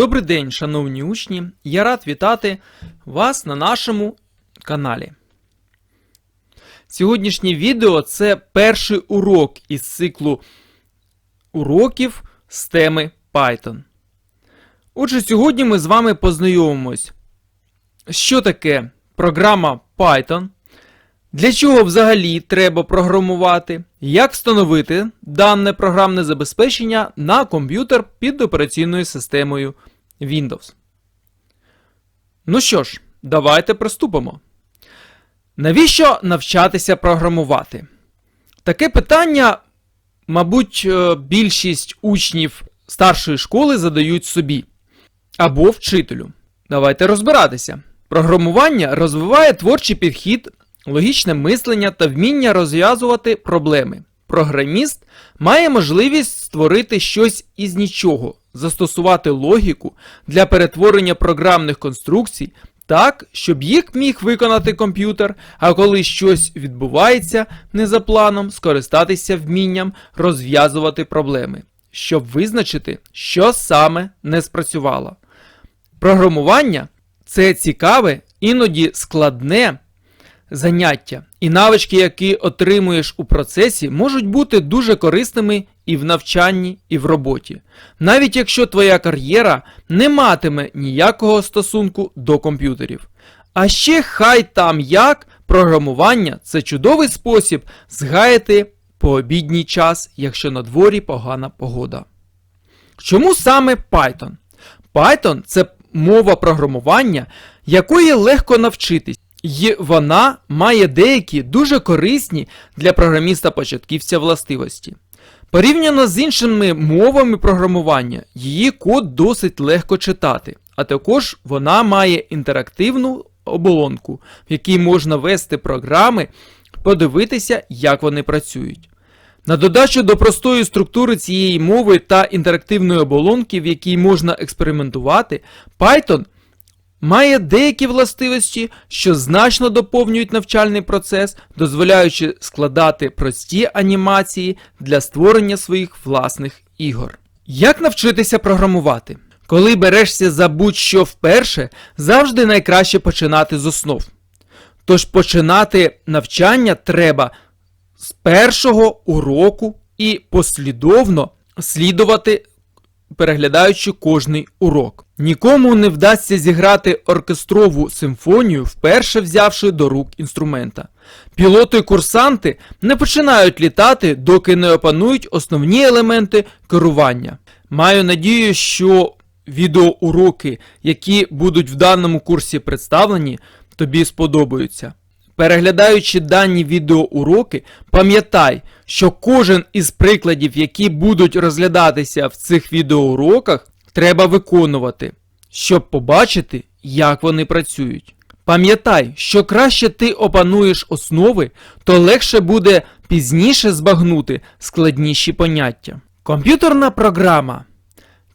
Добрий день, шановні учні! Я рад вітати вас на нашому каналі. Сьогоднішнє відео це перший урок із циклу уроків з теми Python. Отже, сьогодні ми з вами познайомимось, що таке програма Python, для чого взагалі треба програмувати, як встановити дане програмне забезпечення на комп'ютер під операційною системою Windows. Ну що ж, давайте приступимо. Навіщо навчатися програмувати? Таке питання, мабуть, е, більшість учнів старшої школи задають собі або вчителю. Давайте розбиратися. Програмування розвиває творчий підхід, логічне мислення та вміння розв'язувати проблеми. Програміст має можливість створити щось із нічого, застосувати логіку для перетворення програмних конструкцій так, щоб їх міг виконати комп'ютер, а коли щось відбувається не за планом, скористатися вмінням розв'язувати проблеми, щоб визначити, що саме не спрацювало. Програмування це цікаве, іноді складне заняття, і навички, які отримуєш у процесі, можуть бути дуже корисними і в навчанні, і в роботі, навіть якщо твоя кар'єра не матиме ніякого стосунку до комп'ютерів. А ще хай там як програмування це чудовий спосіб згаяти пообідній час, якщо на дворі погана погода. Чому саме Python? Python це мова програмування, якої легко навчитись. І вона має деякі дуже корисні для програміста-початківця властивості. Порівняно з іншими мовами програмування, її код досить легко читати, а також вона має інтерактивну оболонку, в якій можна ввести програми, подивитися, як вони працюють. На додачу до простої структури цієї мови та інтерактивної оболонки, в якій можна експериментувати, Python – має деякі властивості, що значно доповнюють навчальний процес, дозволяючи складати прості анімації для створення своїх власних ігор. Як навчитися програмувати? Коли берешся за будь-що вперше, завжди найкраще починати з основ. Тож починати навчання треба з першого уроку і послідовно слідувати переглядаючи кожний урок. Нікому не вдасться зіграти оркестрову симфонію, вперше взявши до рук інструмента. Пілоти-курсанти не починають літати, доки не опанують основні елементи керування. Маю надію, що відеоуроки, які будуть в даному курсі представлені, тобі сподобаються. Переглядаючи дані відеоуроки, пам'ятай, що кожен із прикладів, які будуть розглядатися в цих відеоуроках, треба виконувати, щоб побачити, як вони працюють. Пам'ятай, що краще ти опануєш основи, то легше буде пізніше збагнути складніші поняття. Комп'ютерна програма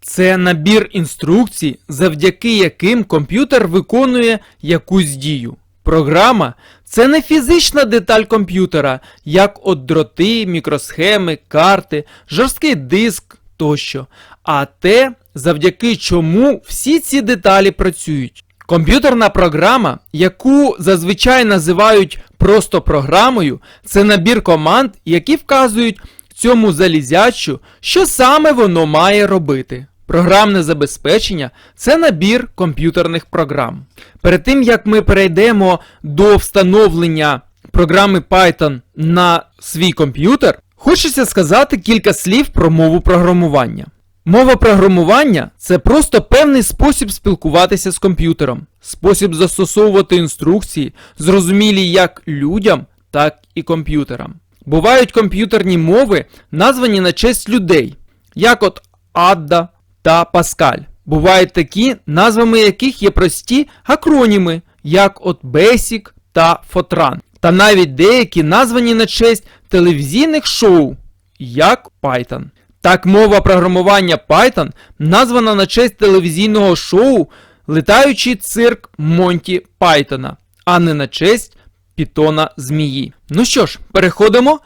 це набір інструкцій, завдяки яким комп'ютер виконує якусь дію. Програма це не фізична деталь комп'ютера, як от дроти, мікросхеми, карти, жорсткий диск тощо, а те, завдяки чому всі ці деталі працюють. Комп'ютерна програма, яку зазвичай називають просто програмою, це набір команд, які вказують цьому залізячу, що саме воно має робити. Програмне забезпечення це набір комп'ютерних програм. Перед тим як ми перейдемо до встановлення програми Python на свій комп'ютер, хочеться сказати кілька слів про мову програмування. Мова програмування це просто певний спосіб спілкуватися з комп'ютером, спосіб застосовувати інструкції, зрозумілі як людям, так і комп'ютерам. Бувають комп'ютерні мови, названі на честь людей, як от Adda, та Паскаль. Бувають такі, назвами яких є прості акроніми, як от Basic та Fortran. Та навіть деякі названі на честь телевізійних шоу, як Python. Так, мова програмування Python названа на честь телевізійного шоу Летаючий цирк Монті Пайтона, а не на честь Пітона Змії. Ну що ж, переходимо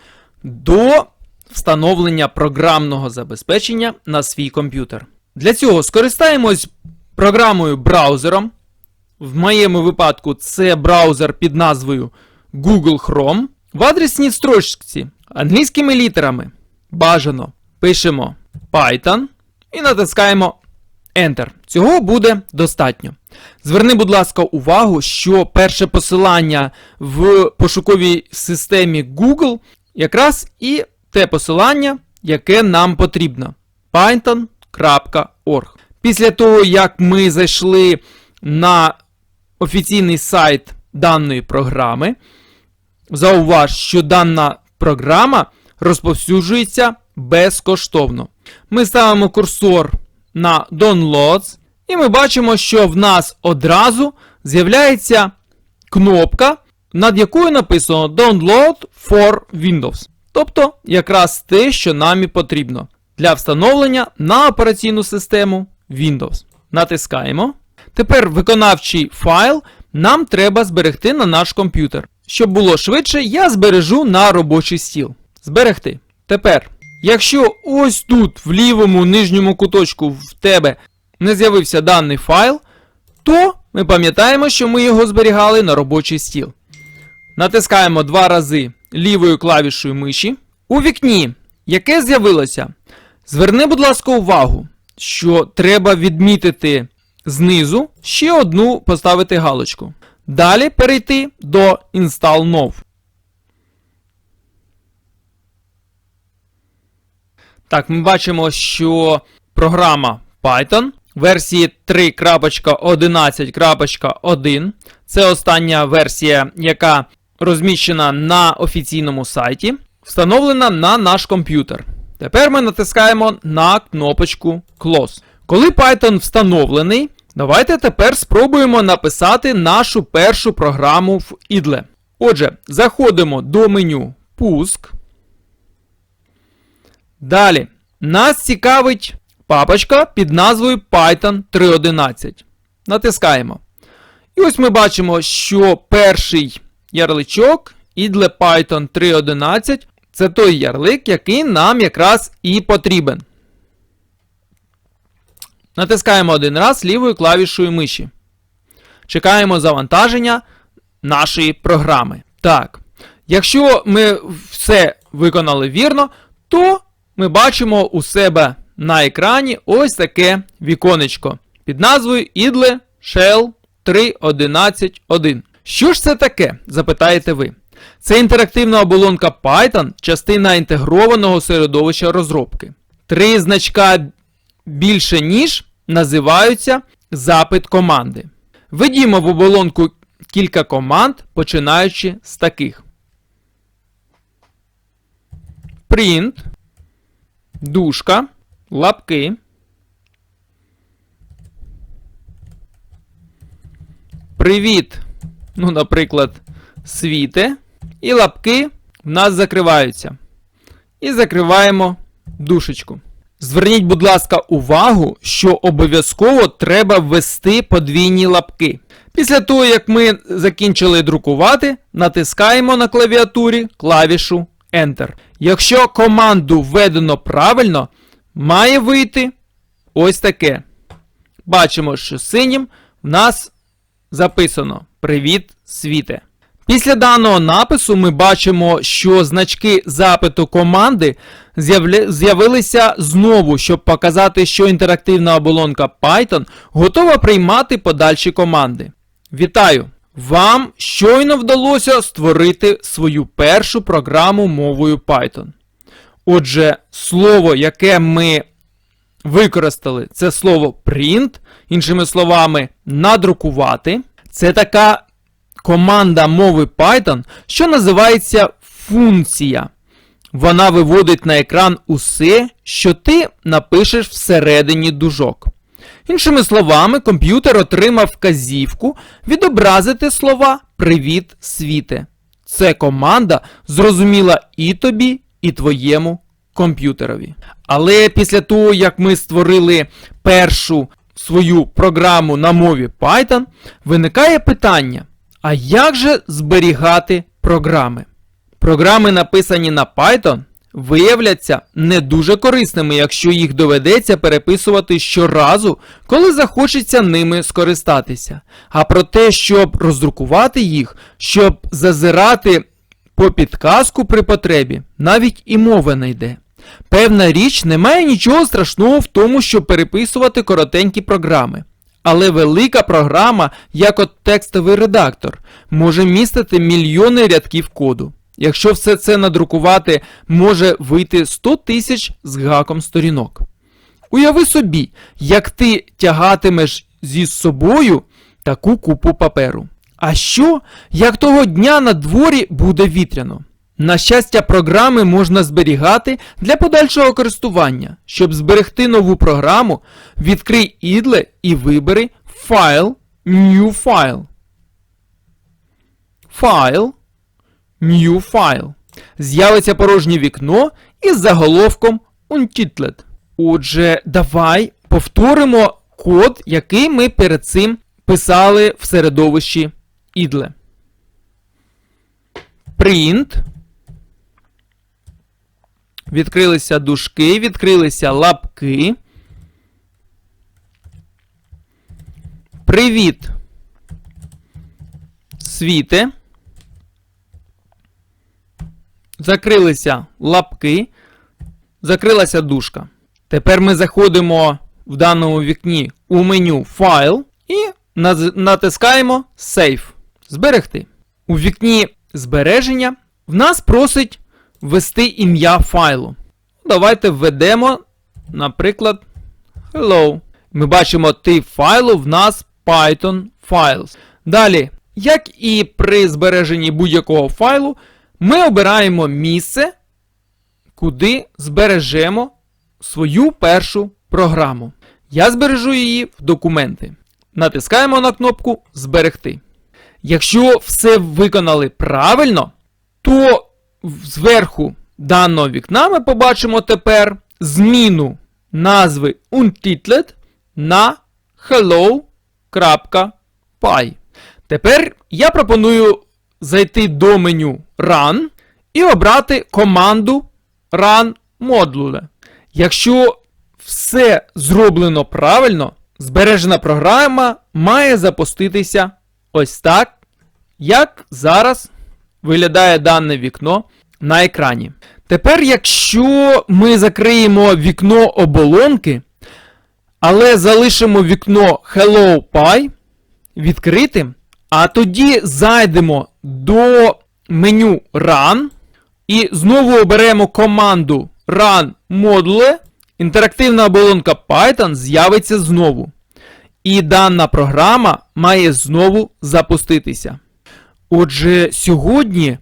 до встановлення програмного забезпечення на свій комп'ютер. Для цього скористаємось програмою браузером. В моєму випадку це браузер під назвою Google Chrome. В адресній строчці англійськими літерами бажано пишемо Python і натискаємо Enter. Цього буде достатньо. Зверни, будь ласка, увагу, що перше посилання в пошуковій системі Google якраз і те посилання, яке нам потрібно. python.org. Після того, як ми зайшли на офіційний сайт даної програми, зауваж, що дана програма розповсюджується безкоштовно. Ми ставимо курсор на Downloads, і ми бачимо, що в нас одразу з'являється кнопка, над якою написано Download for Windows. Тобто, якраз те, що нам і потрібно для встановлення на операційну систему Windows. Натискаємо. Тепер виконавчий файл нам треба зберегти на наш комп'ютер. Щоб було швидше, я збережу на робочий стіл. Зберегти. Тепер, якщо ось тут, в лівому нижньому куточку, в тебе не з'явився даний файл, то ми пам'ятаємо, що ми його зберігали на робочий стіл. Натискаємо два рази лівою клавішою миші. У вікні, яке з'явилося, зверни, будь ласка, увагу, що треба відмітити знизу ще одну поставити галочку. Далі перейти до Install Now. Так, ми бачимо, що програма Python версії 3.11.1 це остання версія, яка розміщена на офіційному сайті, встановлена на наш комп'ютер. Тепер ми натискаємо на кнопочку Close. Коли Python встановлений, давайте тепер спробуємо написати нашу першу програму в IDLE. Отже, заходимо до меню Пуск. Далі. Нас цікавить папочка під назвою Python 3.11. Натискаємо. І ось ми бачимо, що перший ярличок IDLE Python 3.11 це той ярлик, який нам якраз і потрібен. Натискаємо один раз лівою клавішою миші. Чекаємо завантаження нашої програми. Так. Якщо ми все виконали вірно, то ми бачимо у себе на екрані ось таке віконечко під назвою IDLE Shell 3.11.1. Що ж це таке? запитаєте ви. Це інтерактивна оболонка Python, частина інтегрованого середовища розробки. Три значка більше ніж називаються запит команди. Введімо в оболонку кілька команд, починаючи з таких. Print, дужка, лапки. Привіт. Ну, наприклад, світе. І лапки в нас закриваються. І закриваємо душечку. Зверніть, будь ласка, увагу, що обов'язково треба ввести подвійні лапки. Після того, як ми закінчили друкувати, натискаємо на клавіатурі клавішу Enter. Якщо команду введено правильно, має вийти ось таке. Бачимо, що синім в нас записано Привіт, світе. Після даного напису ми бачимо, що значки запиту команди з'явилися знову, щоб показати, що інтерактивна оболонка Python готова приймати подальші команди. Вітаю! Вам щойно вдалося створити свою першу програму мовою Python. Отже, слово, яке ми використали, це слово print, іншими словами, надрукувати. Це така команда мови Python, що називається функція. Вона виводить на екран усе, що ти напишеш всередині дужок. Іншими словами, комп'ютер отримав вказівку відобразити слова Привіт, світе. Це команда зрозуміла і тобі, і твоєму комп'ютерові. Але після того, як ми створили першу свою програму на мові Python, виникає питання: а як же зберігати програми? Програми, написані на Python, виявляться не дуже корисними, якщо їх доведеться переписувати щоразу, коли захочеться ними скористатися. А про те, щоб роздрукувати їх, щоб зазирати по підказку при потребі, навіть і мови не йде. Певна річ, немає нічого страшного в тому, щоб переписувати коротенькі програми. Але велика програма, як от текстовий редактор, може містити мільйони рядків коду. Якщо все це надрукувати, може вийти 100 тисяч з гаком сторінок. Уяви собі, як ти тягатимеш зі собою таку купу паперу. А що, як того дня на дворі буде вітряно? На щастя, програми можна зберігати для подальшого користування. Щоб зберегти нову програму, відкрий ідле і вибери Файл, New File. Файл, New File. З'явиться порожнє вікно із заголовком Untitled. Отже, давай повторимо код, який ми перед цим писали в середовищі ідле. Print. Відкрилися дужки, відкрилися лапки. Привіт. Світе. Закрилися лапки. Закрилася дужка. Тепер ми заходимо в даному вікні у меню Файл і натискаємо Save. Зберегти. У вікні збереження в нас просить ввести ім'я файлу. Давайте введемо, наприклад, hello. Ми бачимо тип файлу в нас Python Files. Далі, як і при збереженні будь-якого файлу, ми обираємо місце, куди збережемо свою першу програму. Я збережу її в документи. Натискаємо на кнопку Зберегти. Якщо все виконали правильно, то зверху даного вікна ми побачимо тепер зміну назви Untitled на hello.py. Тепер я пропоную зайти до меню Run і обрати команду Run Module. Якщо все зроблено правильно, збережена програма має запуститися ось так, як зараз виглядає дане вікно на екрані. Тепер, якщо ми закриємо вікно оболонки, але залишимо вікно Hello Py відкритим, а тоді зайдемо до меню Run і знову оберемо команду Run Module, інтерактивна оболонка Python з'явиться знову. І дана програма має знову запуститися. Отже, сьогодні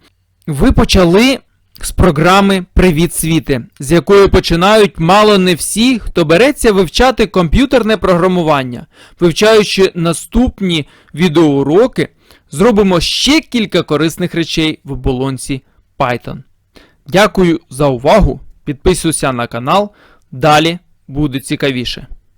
ви почали з програми Привіт світе, з якої починають мало не всі, хто береться вивчати комп'ютерне програмування. Вивчаючи наступні відеоуроки, зробимо ще кілька корисних речей в оболонці Python. Дякую за увагу. Підписуйся на канал. Далі буде цікавіше.